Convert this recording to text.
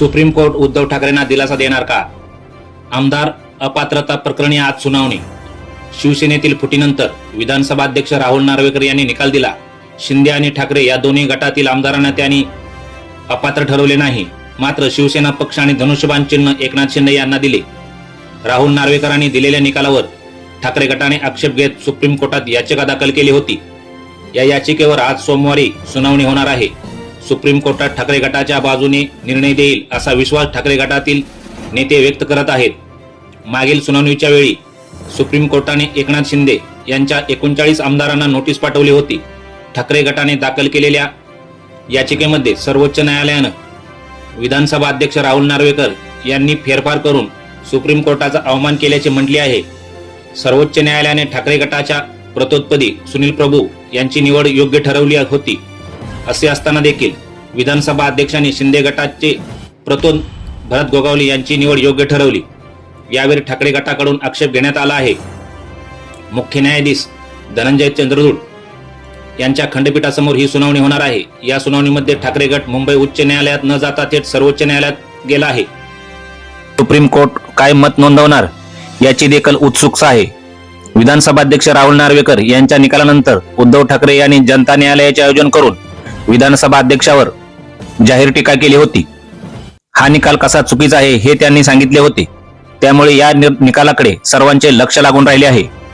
Supreme court Uddhav ठाकरेंना दिलासा देणार का? आमदार अपात्रता प्रकरणी आज सुनावणी. शिवसेनेतील फुटीनंतर विधानसभा अध्यक्ष राहुल नार्वेकर यांनी निकाल दिला. शिंदे आणि ठाकरे या दोन्ही गटातील आमदारांना त्यांनी अपात्र ठरवले नाही. मात्र शिवसेना पक्ष आणि धनुष्यबाण चिन्ह एकनाथ शिंदे यांना दिले. राहुल नार्वेकरांनी दिलेल्या निकालावर ठाकरे गटाने आक्षेप घेत सुप्रीम कोर्टात याचिका दाखल केली होती. या याचिकेवर आज सोमवारी सुनावणी होणार आहे. सुप्रीम कोर्टात ठाकरे गटाच्या बाजूने निर्णय देईल असा विश्वास ठाकरे गटातील नेते व्यक्त करत आहेत. मागील सुनावणीच्या वेळी सुप्रीम कोर्टाने एकनाथ शिंदे यांच्या एकोणचाळीस आमदारांना नोटीस पाठवली होती. ठाकरे गटाने दाखल केलेल्या याचिकेमध्ये सर्वोच्च न्यायालयानं विधानसभा अध्यक्ष राहुल नार्वेकर यांनी फेरफार करून सुप्रीम कोर्टाचा अवमान केल्याचे म्हटले आहे. सर्वोच्च न्यायालयाने ठाकरे गटाच्या प्रतोत्पदी सुनील प्रभू यांची निवड योग्य ठरवली होती. असे असताना देखील विधानसभा अध्यक्षांनी शिंदे गटाचे प्रतोद भरत गोगावले यांची निवड योग्य ठरवली. यावेळी ठाकरे गटाकडून आक्षेप घेण्यात आला आहे. मुख्य न्यायाधीश धनंजय चंद्रचूड यांच्या खंडपीठासमोर ही सुनावणी होणार आहे. या सुनावणीमध्ये ठाकरे गट मुंबई उच्च न्यायालयात न जाता थेट सर्वोच्च न्यायालयात गेला आहे. सुप्रीम कोर्ट काय मत नोंदवणार याची देखील उत्सुकता आहे. विधानसभा अध्यक्ष राहुल नार्वेकर यांच्या निकालानंतर उद्धव ठाकरे यांनी जनता न्यायालयाचे आयोजन करून विधानसभा अध्यक्षावर जाहीर टीका केली होती. हा निकाल कसा चुकीचा आहे हे त्यांनी सांगितले होते. त्यामुळे या निकालाकडे सर्वांचे लक्ष लागून राहिले आहे.